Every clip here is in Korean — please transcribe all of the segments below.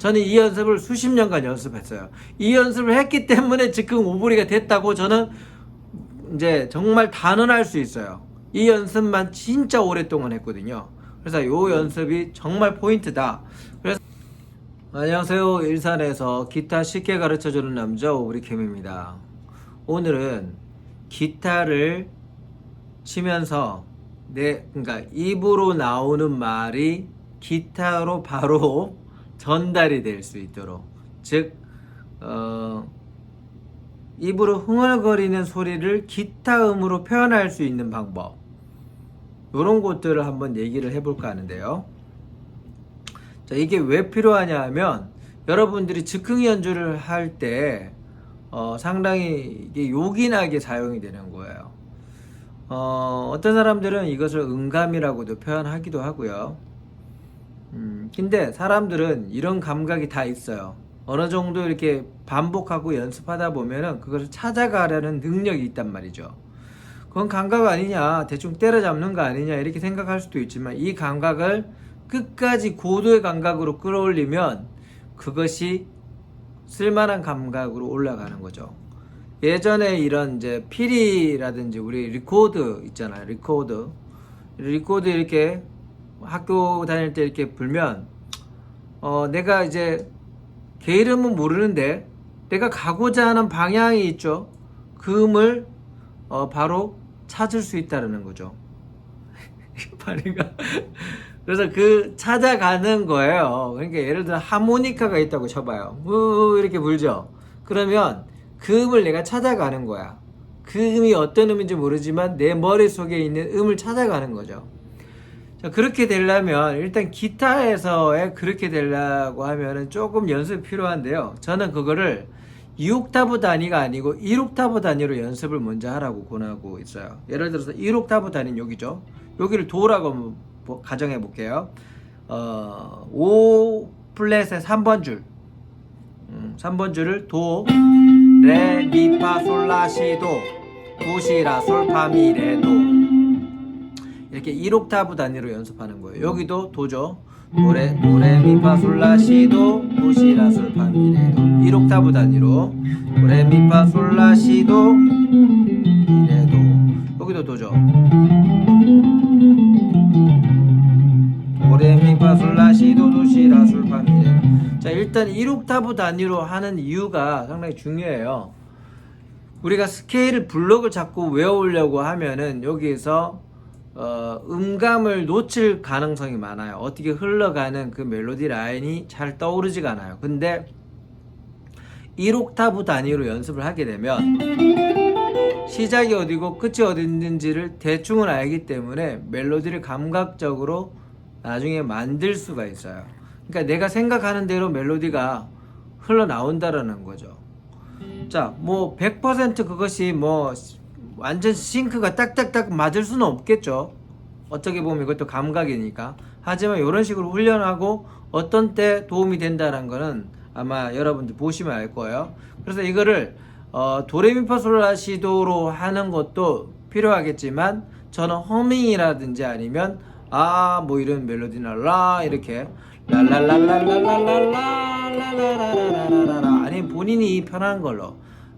저는 이 연습을 수십 년간 연습했어요. 이 연습을 했기 때문에 지금 오브리가 됐다고 저는 이제 정말 단언할 수 있어요. 이 연습만 진짜 오랫동안 했거든요. 그래서 이 연습이 정말 포인트다. 그래서 안녕하세요. 일산에서 기타 쉽게 가르쳐 주는 남자 오브리 캠입니다. 오늘은 기타를 치면서 내 그러니까 입으로 나오는 말이 기타로 바로 전달이 될 수 있도록 즉 어, 입으로 흥얼거리는 소리를 기타음으로 표현할 수 있는 방법 이런 것들을 한번 얘기를 해볼까 하는데요. 자, 이게 왜 필요하냐 하면 여러분들이 즉흥 연주를 할때 어, 상당히 이게 요긴하게 사용이 되는 거예요. 어, 어떤 사람들은 이것을 음감이라고도 표현하기도 하고요. 음, 근데 사람들은 이런 감각이 다 있어요. 어느 정도 이렇게 반복하고 연습하다 보면은 그것을 찾아가려는 능력이 있단 말이죠. 그건 감각 아니냐, 대충 때려잡는 거 아니냐, 이렇게 생각할 수도 있지만 이 감각을 끝까지 고도의 감각으로 끌어올리면 그것이 쓸만한 감각으로 올라가는 거죠. 예전에 이런 이제 피리라든지 우리 리코드 있잖아요. 리코드. 리코드 이렇게 학교 다닐 때 이렇게 불면 어 내가 이제 걔 이름은 모르는데 내가 가고자 하는 방향이 있죠. 그 음을 어 바로 찾을 수 있다는 거죠. 파리가 그래서 그 찾아가는 거예요. 그러니까 예를 들어 하모니카가 있다고 쳐봐요. 우 이렇게 불죠. 그러면 그 음을 내가 찾아가는 거야. 그 음이 어떤 음인지 모르지만 내 머릿속에 있는 음을 찾아가는 거죠. 자, 그렇게 되려면 일단 기타에서의 그렇게 되려고 하면은 조금 연습이 필요한데요. 저는 그거를 2옥타브 단위가 아니고 1옥타브 단위로 연습을 먼저 하라고 권하고 있어요. 예를 들어서 1옥타브 단위는 여기죠. 여기를 도라고 가정해 볼게요. 어, 5 플랫의 3번 줄. 음, 3번 줄을 도, 레, 미, 파, 솔, 라, 시, 도. 도시 라, 솔, 파, 미, 레, 도. 이렇게 1옥타브 단위로 연습하는 거예요. 여기도 도죠. 도레, 도레, 미, 파, 솔, 라, 시, 도. 도시라, 솔, 파, 미, 레, 도. 1옥타브 단위로. 도레, 미, 파, 솔, 라, 시, 도. 미, 레, 도. 여기도 도죠. 도레미파솔라시도 도시라 솔파미레 자 일단 1옥타브 단위로 하는 이유가 상당히 중요해요 우리가 스케일 블록을 자꾸 외우려고 하면은 여기에서 어, 음감을 놓칠 가능성이 많아요 어떻게 흘러가는 그 멜로디 라인이 잘 떠오르지가 않아요 근데 1옥타브 단위로 연습을 하게 되면 시작이 어디고 끝이 어디 있는지를 대충은 알기 때문에 멜로디를 감각적으로 나중에 만들 수가 있어요. 그러니까 내가 생각하는 대로 멜로디가 흘러나온다라는 거죠. 자, 뭐 100% 그것이 뭐 완전 싱크가 딱딱딱 맞을 수는 없겠죠. 어떻게 보면 이것도 감각이니까. 하지만 이런 식으로 훈련하고 어떤 때 도움이 된다는 거는 아마 여러분들 보시면 알 거예요. 그래서 이거를 어, 도레미파솔라시도로 하는 것도 필요하겠지만 저는 허밍이라든지 아니면 아 뭐 이런 멜로디나 라 이렇게 걸로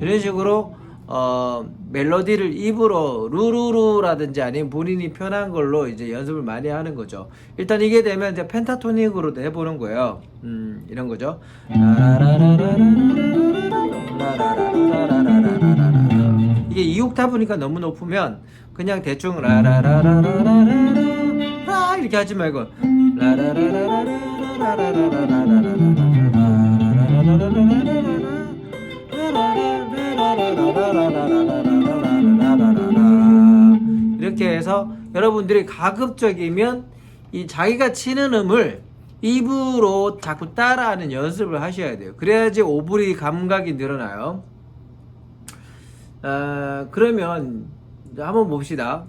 이런 식으로 어, 멜로디를 입으로 루루루라든지 아니면 본인이 편한 걸로 이제 연습을 많이 하는 거죠. 일단 이게 되면 이제 펜타토닉으로도 해보는 거예요. 음, 이런 거죠. 이게 2옥타브니까 너무 높으면 그냥 대충 라라라라라라라라 이렇게 하지 말고 이렇게 해서 여러분들이 가급적이면 이 자기가 치는 음을 입으로 자꾸 따라하는 연습을 하셔야 돼요. 그래야지 오브리 감각이 늘어나요. 어, 그러면 한번 봅시다.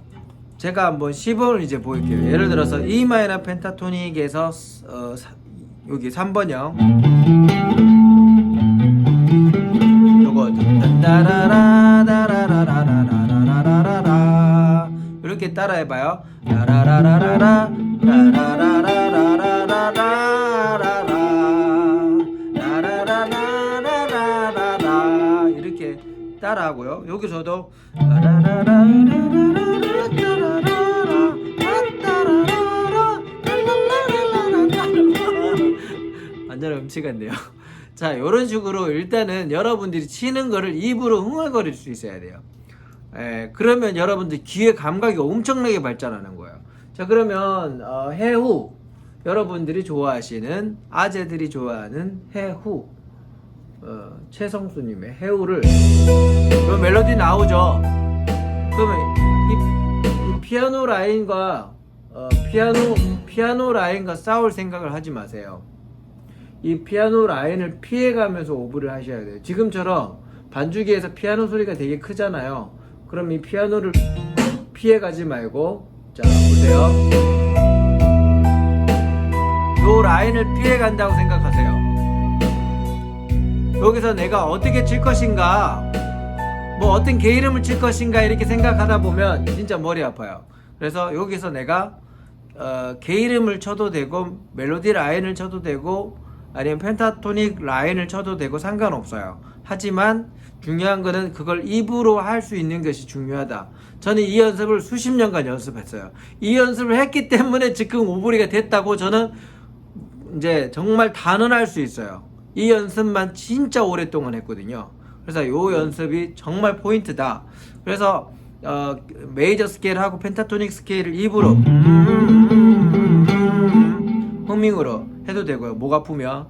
제가 한번 시범을 이제 보일게요. 예를 들어서 E 마이너 펜타토닉에서 어, 사- 여기 3번형 요 거 따라라 따라라라라라라라라라 이렇게 따라해봐요. 라라라라 라라 라라라라라라라라라 라라라라라라라 이렇게 따라하고요. 여기서도 완전 음치 같네요. 자, 이런 식으로 일단은 여러분들이 치는 거를 입으로 흥얼거릴 수 있어야 돼요. 예, 그러면 여러분들 귀의 감각이 엄청나게 발전하는 거예요. 자, 그러면 어, 해후 여러분들이 좋아하시는 아재들이 좋아하는 해후 어, 최성수님의 해후를 그 멜로디 나오죠. 그러면 이, 이 피아노 라인과 어, 피아노 피아노 라인과 싸울 생각을 하지 마세요. 이 피아노 라인을 피해가면서 오브를 하셔야 돼요. 지금처럼 반주기에서 피아노 소리가 되게 크잖아요. 그럼 이 피아노를 피해가지 말고 자 보세요. 요 라인을 피해간다고 생각하세요. 여기서 내가 어떻게 칠 것인가, 뭐 어떤 개 이름을 칠 것인가 이렇게 생각하다 보면 진짜 머리 아파요. 그래서 여기서 내가 어, 개 이름을 쳐도 되고 멜로디 라인을 쳐도 되고 아니면 펜타토닉 라인을 쳐도 되고 상관없어요. 하지만 중요한 거는 그걸 입으로 할 수 있는 것이 중요하다. 저는 이 연습을 수십 년간 연습했어요. 이 연습을 했기 때문에 지금 오브리가 됐다고 저는 이제 정말 단언할 수 있어요. 이 연습만 진짜 오랫동안 했거든요. 그래서 이 연습이 정말 포인트다. 그래서 어, 메이저 스케일하고 펜타토닉 스케일을 입으로 허밍으로 해도 되고요. 목 아프면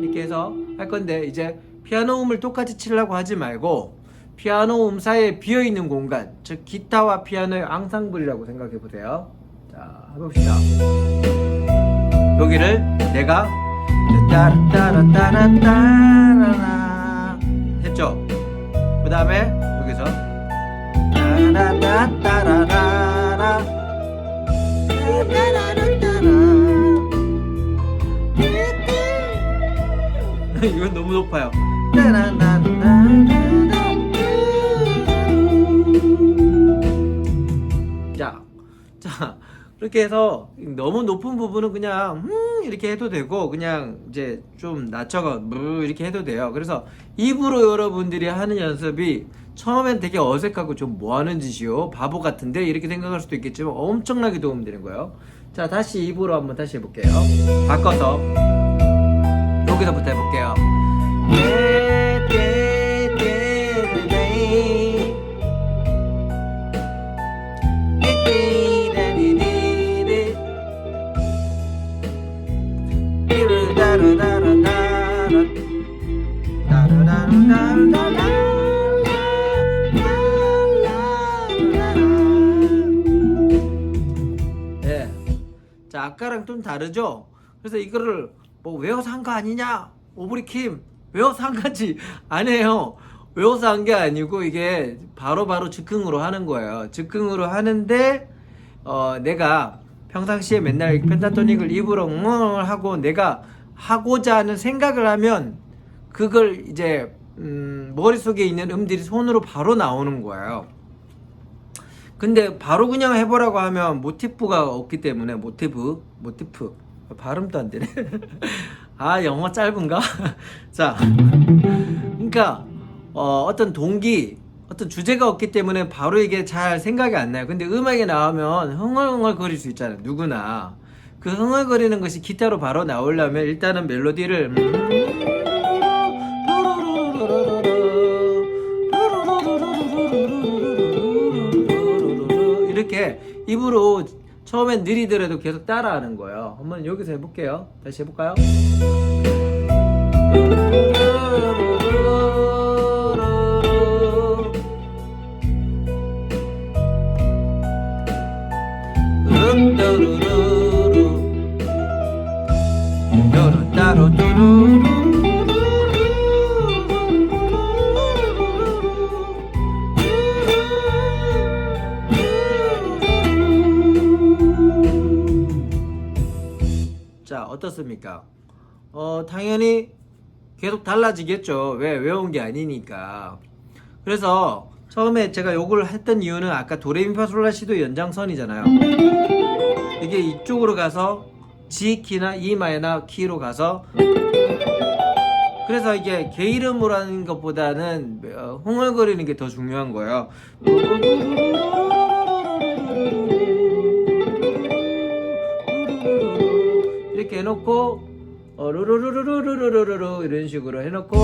이렇게 해서 할 건데 이제 피아노 음을 똑같이 치려고 하지 말고 피아노 음 사이에 비어 있는 공간, 즉 기타와 피아노의 앙상블이라고 생각해 보세요. 자, 해봅시다. 여기를 내가 따라따라따라따라라 했죠. 그 다음에 여기서 따라따라라라 이건 너무 높아요. 자, 자, 그렇게 해서 너무 높은 부분은 그냥 음 이렇게 해도 되고 그냥 이제 좀 낮춰가 무 이렇게 해도 돼요. 그래서 입으로 여러분들이 하는 연습이 처음엔 되게 어색하고 좀 뭐 하는 짓이요? 바보 같은데 이렇게 생각할 수도 있겠지만 엄청나게 도움되는 거예요. 자, 다시 입으로 한번 다시 해볼게요. 바꿔서 여기서부터 해볼게요. 좀 다르죠? 그래서 이거를 뭐 외워서 한 거 아니냐? 오브리킴 외워서 한 거지 아니에요. 외워서 한 게 아니고 이게 바로 바로 즉흥으로 하는 거예요. 즉흥으로 하는데 어, 내가 평상시에 맨날 펜타토닉을 입으로 응을 하고 내가 하고자 하는 생각을 하면 그걸 이제 음, 머릿속에 있는 음들이 손으로 바로 나오는 거예요. 근데 바로 그냥 해보라고 하면 모티프가 없기 때문에 모티브 모티프. 발음도 안 되네. 아 영어 짧은가? 자 그러니까 어, 어떤 동기 어떤 주제가 없기 때문에 바로 이게 잘 생각이 안 나요. 근데 음악에 나오면 흥얼흥얼 거릴 수 있잖아요 누구나. 그 흥얼거리는 것이 기타로 바로 나오려면 일단은 멜로디를 이렇게 입으로 처음엔 느리더라도 계속 따라하는 거예요. 한번 여기서 해볼게요. 다시 해볼까요? 어떻습니까? 어 당연히 계속 달라지겠죠. 왜 외운 게 아니니까. 그래서 처음에 제가 요걸 했던 이유는 아까 도레미파솔라시도 연장선이잖아요. 이게 이쪽으로 가서 G 키나 E 마이너 키로 가서 그래서 이게 개 이름으로 하는 것보다는 어, 흥얼거리는 게 더 중요한 거예요. 해놓고 어, 루루루루루루루루루 이런 식으로 해놓고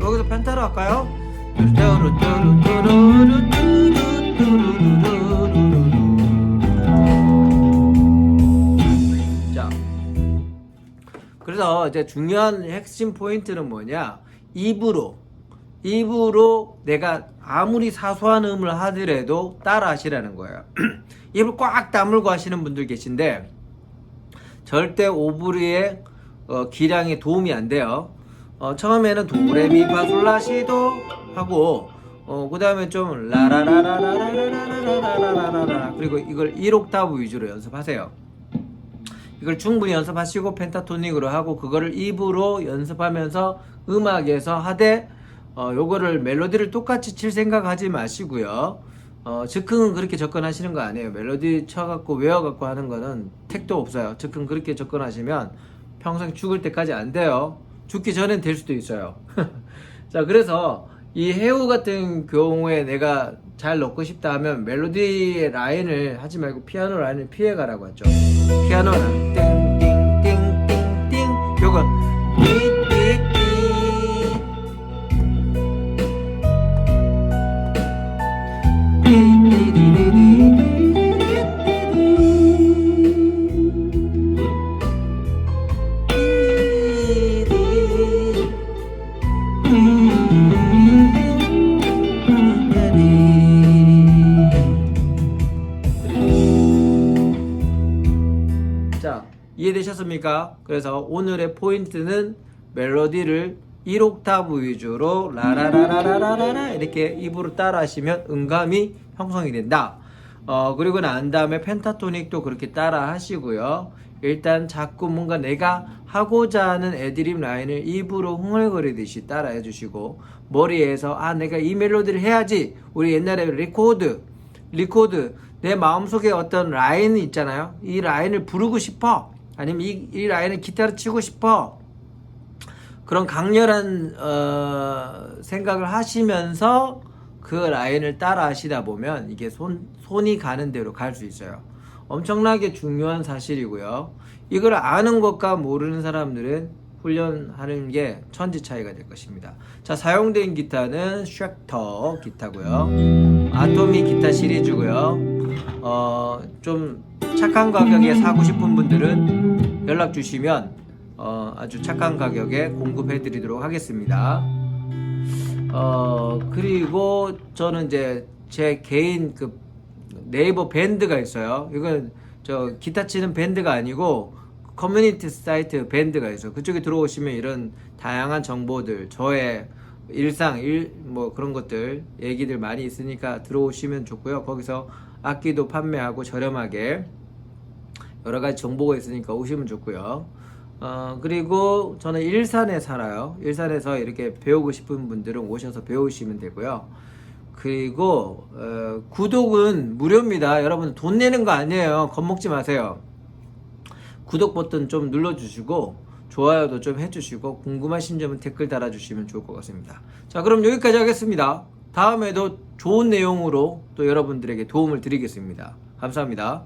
여기서 펜타로 할까요? 그래서 이제 중요한 핵심 포인트는 뭐냐? 입으로 입으로 내가 아무리 사소한 음을 하더라도 따라 하시라는 거예요. 입을 꽉 다물고 하시는 분들 계신데 절대 오브리의 어, 기량에 도움이 안 돼요. 어, 처음에는 도레미파솔라시도 하고 어, 그 다음에 좀 라라라라라라라라라라라라 그리고 이걸 1옥타브 위주로 연습하세요. 이걸 충분히 연습하시고 펜타토닉으로 하고 그거를 입으로 연습하면서 음악에서 하되 어, 요거를 멜로디를 똑같이 칠 생각하지 마시고요. 어, 즉흥은 그렇게 접근하시는 거 아니에요. 멜로디 쳐갖고 외워갖고 하는 거는 택도 없어요. 즉흥 그렇게 접근하시면 평생 죽을 때까지 안 돼요. 죽기 전엔 될 수도 있어요. 자, 그래서 이 해우 같은 경우에 내가 잘 넣고 싶다 하면 멜로디의 라인을 하지 말고 피아노 라인을 피해가라고 했죠. 피아노는 띵 그래서 오늘의 포인트는 멜로디를 1옥타브 위주로 라라라라라라라 이렇게 입으로 따라 하시면 음감이 형성이 된다. 어, 그리고 난 다음에 펜타토닉도 그렇게 따라 하시고요. 일단 자꾸 뭔가 내가 하고자 하는 애드립 라인을 입으로 흥얼거리듯이 따라 해주시고 머리에서 아 내가 이 멜로디를 해야지 우리 옛날에 리코드 리코드 내 마음속에 어떤 라인이 있잖아요 이 라인을 부르고 싶어 아니면 이, 이 라인을 기타로 치고 싶어? 그런 강렬한 어, 생각을 하시면서 그 라인을 따라 하시다 보면 이게 손, 손이 가는 대로 갈 수 있어요. 엄청나게 중요한 사실이고요. 이걸 아는 것과 모르는 사람들은 훈련하는 게 천지 차이가 될 것입니다. 자 사용된 기타는 쉑터 기타고요. 아토미 기타 시리즈고요 어, 좀 착한 가격에 사고 싶은 분들은 연락 주시면 어, 아주 착한 가격에 공급해 드리도록 하겠습니다. 어, 그리고 저는 이제 제 개인 그 네이버 밴드가 있어요. 이건 저 기타 치는 밴드가 아니고 커뮤니티 사이트 밴드가 있어요. 그쪽에 들어오시면 이런 다양한 정보들, 저의 일상, 일, 뭐 그런 것들, 얘기들 많이 있으니까 들어오시면 좋고요. 거기서 악기도 판매하고 저렴하게 여러 가지 정보가 있으니까 오시면 좋고요. 어, 그리고 저는 일산에 살아요. 일산에서 이렇게 배우고 싶은 분들은 오셔서 배우시면 되고요. 그리고 어, 구독은 무료입니다. 여러분 돈 내는 거 아니에요. 겁먹지 마세요. 구독 버튼 좀 눌러주시고 좋아요도 좀 해주시고 궁금하신 점은 댓글 달아주시면 좋을 것 같습니다. 자 그럼 여기까지 하겠습니다. 다음에도 좋은 내용으로 또 여러분들에게 도움을 드리겠습니다. 감사합니다.